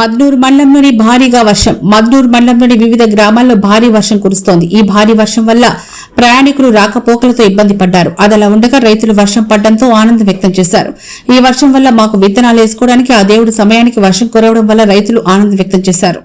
మద్నూరు మండలంలోని భారీగా వర్షం. మద్నూరు మండలంలోని వివిధ గ్రామాల్లో భారీ వర్షం కురుస్తోంది. ఈ భారీ వర్షం వల్ల ప్రయాణికులు రాకపోకలతో ఇబ్బంది పడ్డారు. అదలా ఉండగా రైతులు వర్షం పడడంతో ఆనందం వ్యక్తం చేశారు. ఈ వర్షం వల్ల మాకు విత్తనాలు వేసుకోవడానికి ఆ దేవుడు సమయానికి వర్షం కురవడం వల్ల రైతులు ఆనందం వ్యక్తం చేశారు.